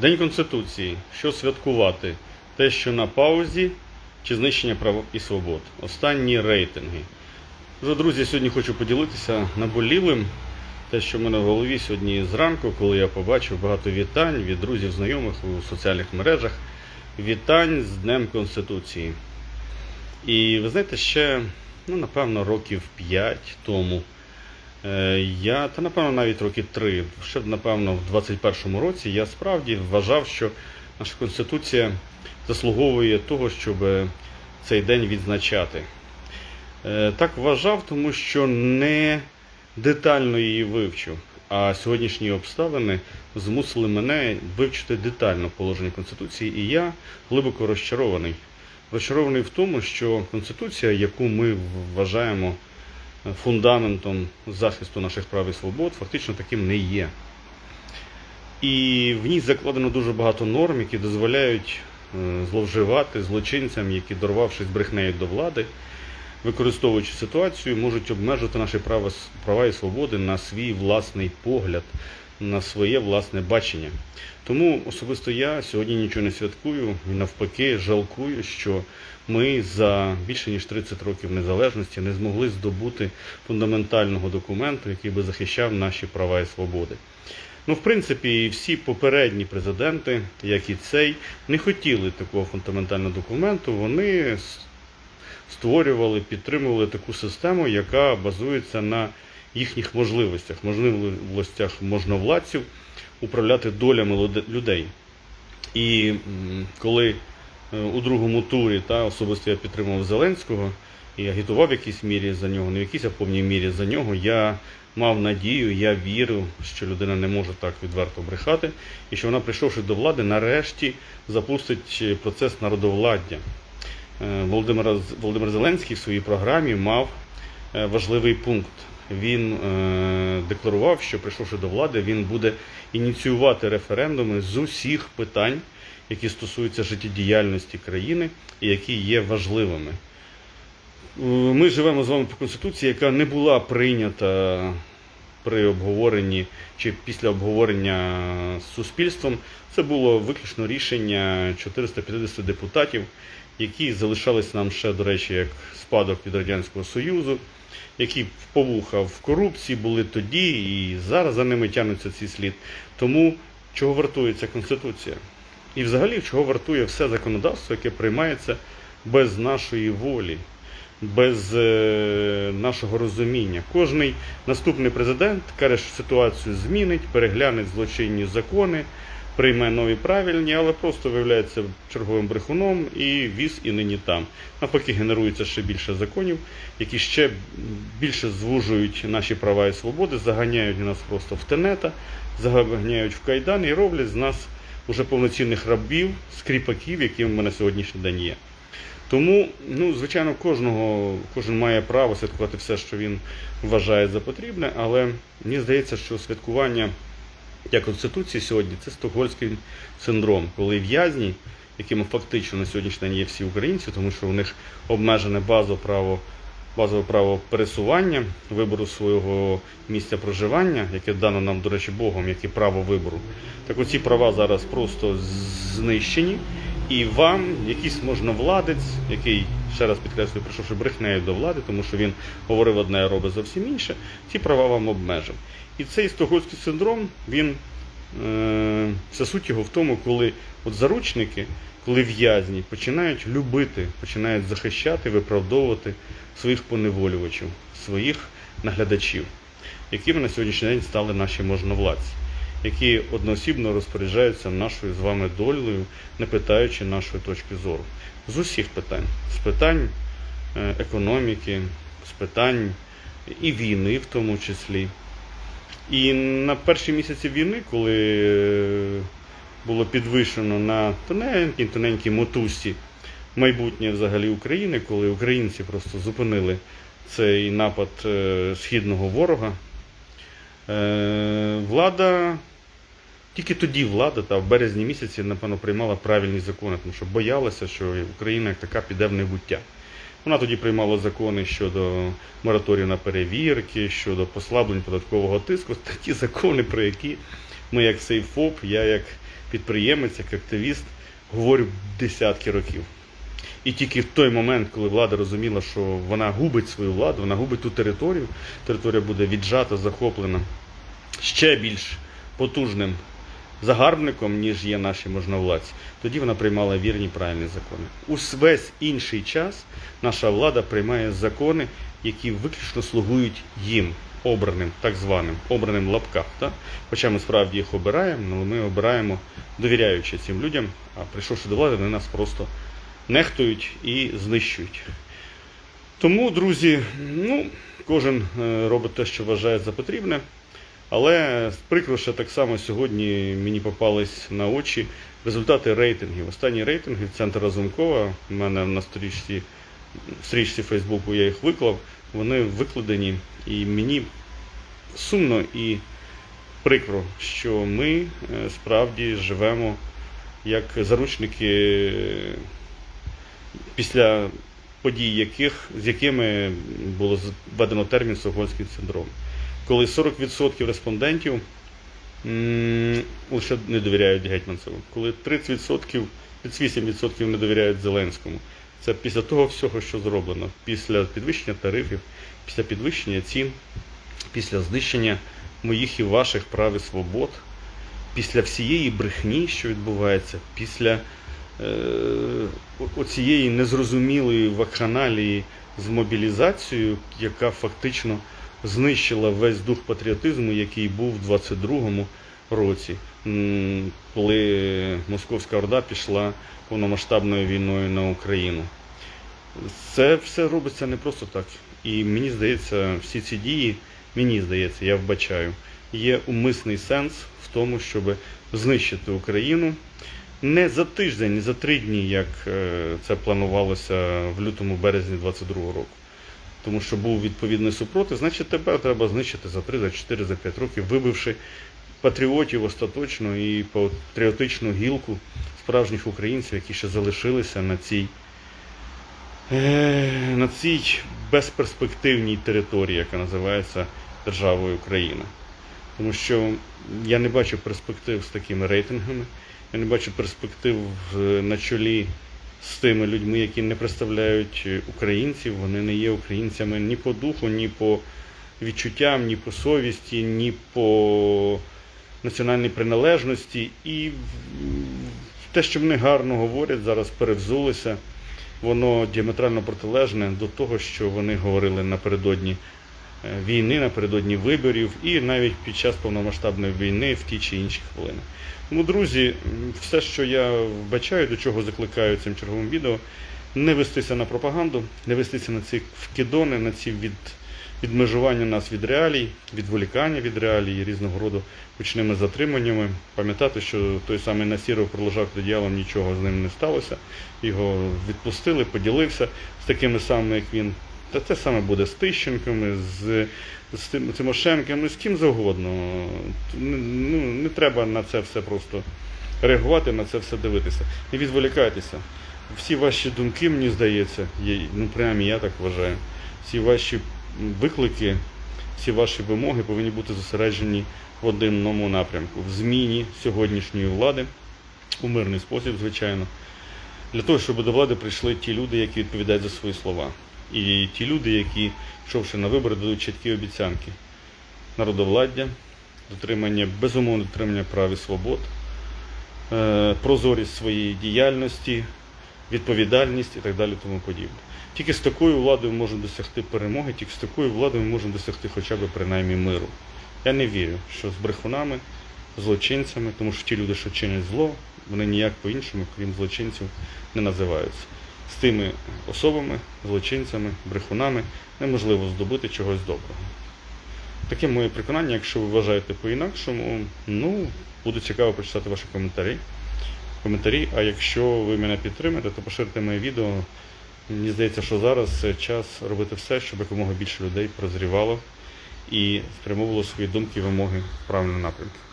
День Конституції. Що святкувати? Те, що на паузі, чи знищення прав і свобод? Останні рейтинги. Вже, друзі, сьогодні хочу поділитися наболілим. Те, що в мене в голові сьогодні зранку, коли я побачив багато вітань від друзів, знайомих у соціальних мережах. Вітань з Днем Конституції. І ви знаєте, ще, ну, напевно, років 5 тому. Е, Я, та напевно навіть роки три, ще напевно в 21-му році я справді вважав, що наша конституція заслуговує того, щоб цей день відзначати. Е, Так вважав, тому що не детально її вивчив. А сьогоднішні обставини змусили мене вивчити детально положення Конституції, і я глибоко розчарований. Розчарований в тому, що Конституція, яку ми вважаємо фундаментом захисту наших прав і свобод, фактично таким не є. І в ній закладено дуже багато норм, які дозволяють е, зловживати злочинцям, які, дорвавшись брехнею до влади, використовуючи ситуацію, можуть обмежити наші права, права і свободи на свій власний погляд, на своє власне бачення. Тому особисто я сьогодні нічого не святкую і навпаки жалкую, що ми за більше ніж 30 років незалежності не змогли здобути фундаментального документу, який би захищав наші права і свободи. Ну, в принципі, і всі попередні президенти, як і цей, не хотіли такого фундаментального документу. Вони створювали, підтримували таку систему, яка базується на їхніх можливостях, можливостях можновладців управляти долями людей. І коли у другому турі та, особисто я підтримував Зеленського і агітував в якійсь мірі за нього, не в якійсь, а в повній мірі за нього, я мав надію, я вірив, що людина не може так відверто брехати, і що вона, прийшовши до влади, нарешті запустить е, процес народовладдя. Е, Володимир, Володимир Зеленський в своїй програмі мав е, важливий пункт. Він е, декларував, що прийшовши до влади, він буде ініціювати референдуми з усіх питань, які стосуються життєдіяльності країни і які є важливими. Е, Ми живемо з вами по конституції, яка не була прийнята при обговоренні чи після обговорення з суспільством. Це було виключно рішення 450 депутатів, які залишались нам ще, до речі, як спадок від Радянського Союзу, які повуха в корупції були тоді і зараз за ними тягнуться ці слід. Тому чого вартує ця конституція? І взагалі чого вартує все законодавство, яке приймається без нашої волі, без е, нашого розуміння. Кожний наступний президент каже, що ситуацію змінить, перегляне злочинні закони, прийме нові правильні, але просто виявляється черговим брехуном і віз і нині там. Навпаки, генерується ще більше законів, які ще більше звужують наші права і свободи, заганяють нас просто в тенета, заганяють в кайдан і роблять з нас уже повноцінних рабів, скріпаків, якими ми на сьогоднішній день є. Тому, ну, звичайно, кожного, кожен має право святкувати все, що він вважає за потрібне, але мені здається, що святкування Дня Конституції сьогодні це стокгольмський синдром, коли в'язні, якими фактично на сьогоднішній день є всі українці, тому що у них обмежене базове право, базове право пересування, вибору свого місця проживання, яке дано нам, до речі, Богом, як і право вибору. Так оці права зараз просто знищені. І вам якийсь можновладець, який, ще раз підкреслюю, прийшовши брехнею до влади, тому що він говорив одне, а робить зовсім інше, ці права вам обмежив. І цей стокгольмський синдром, він е, вся суть його в тому, коли от заручники, коли в'язні починають любити, починають захищати, виправдовувати своїх поневолювачів, своїх наглядачів, якими на сьогоднішній день стали наші можновладці які одноосібно розпоряджаються нашою з вами долею, не питаючи нашої точки зору. З усіх питань, з питань е, економіки, з питань і війни в тому числі. І на перші місяці війни, коли е, було підвищено на тоненькій тоненькій мотузці майбутнє взагалі України, коли українці просто зупинили цей напад е, східного ворога, Е, Влада, тільки тоді влада, та в березні місяці, напевно, приймала правильні закони, тому що боялася, що Україна як така піде в небуття. Вона тоді приймала закони щодо мораторію на перевірки, щодо послаблень податкового тиску, та ті закони, про які ми, як Сейфоп, я як підприємець, як активіст, говорю десятки років. І тільки в той момент, коли влада розуміла, що вона губить свою владу, вона губить ту територію, територія буде віджата, захоплена ще більш потужним загарбником, ніж є наші можновладці, тоді вона приймала вірні правильні закони. У весь інший час наша влада приймає закони, які виключно слугують їм, обраним, так званим, обраним лапках. Так? Хоча ми справді їх обираємо, але ми обираємо довіряючи цим людям, а прийшовши до влади, вони нас просто нехтують і знищують. Тому, друзі, ну, кожен е, робить те, що вважає за потрібне. Але прикро, що так само сьогодні мені попались на очі результати рейтингів. Останні рейтинги Центр Разумкова, у мене на сторічці, в стрічці Фейсбуку я їх виклав, вони викладені, і мені сумно і прикро, що ми е, справді живемо як заручники після подій, яких, з якими було введено термін Сокольський синдром коли 40% респондентів лише не довіряють Гетьманцеву, коли 30%, 38% не довіряють Зеленському. Це після того всього, що зроблено, після підвищення тарифів, після підвищення цін, після знищення моїх і ваших прав і свобод, після всієї брехні, що відбувається, після е, оцієї незрозумілої вакханалії з мобілізацією, яка фактично знищила весь дух патріотизму, який був у 22-му році, коли Московська Орда пішла повномасштабною війною на Україну. Це все робиться не просто так. І мені здається, всі ці дії, мені здається, я вбачаю, є умисний сенс в тому, щоб знищити Україну не за тиждень, не за три дні, як е, це планувалося в лютому березні 22-го року тому що був відповідний супротив, значить тепер треба знищити за 3, за 4, за 5 років, вибивши патріотів остаточно і патріотичну гілку справжніх українців, які ще залишилися на цій е, на цій безперспективній території, яка називається Державою Україна. Тому що я не бачу перспектив з такими рейтингами, я не бачу перспектив на чолі з тими людьми, які не представляють українців, вони не є українцями ні по духу, ні по відчуттям, ні по совісті, ні по національній приналежності. І те, що вони гарно говорять, зараз перевзулися, воно діаметрально протилежне до того, що вони говорили напередодні е, війни, напередодні виборів і навіть під час повномасштабної війни в ті чи інші хвилини. Тому, друзі, все, що я вбачаю, до чого закликаю цим черговим відео, не вестися на пропаганду, не вестися на ці вкидони, на ці від, відмежування нас від реалій, відволікання від реалій різного роду гучними затриманнями. Пам'ятати, що той самий Насіров пролежав під одіялом, нічого з ним не сталося. Його відпустили, поділився з такими самими, як він. Та те саме буде з Тищенками, з, з Тим- Тимошенком, з ким завгодно. Ну, не треба на це все просто реагувати, на це все дивитися. Не відволікайтеся. Всі ваші думки, мені здається, є, ну принаймні я так вважаю, всі ваші виклики, всі ваші вимоги повинні бути зосереджені в одному напрямку в зміні сьогоднішньої влади у мирний спосіб, звичайно, для того, щоб до влади прийшли ті люди, які відповідають за свої слова. І ті люди, які, йшовши на вибори, дадуть чіткі обіцянки народовладдя, дотримання, безумовне дотримання прав і свобод, е, прозорість своєї діяльності, відповідальність і так далі тому подібне. Тільки з такою владою можемо досягти перемоги, тільки з такою владою можемо досягти хоча б принаймні миру. Я не вірю, що з брехунами, злочинцями, тому що ті люди, що чинять зло, вони ніяк по-іншому, крім злочинців, не називаються. З тими особами, злочинцями, брехунами неможливо здобути чогось доброго. Таке моє переконання, якщо ви вважаєте по-інакшому, ну, буде цікаво почитати ваші коментарі. коментарі. А якщо ви мене підтримаєте, то поширте моє відео. Мені здається, що зараз час робити все, щоб якомога більше людей прозрівало і спрямовувало свої думки і вимоги в правильному напрямку.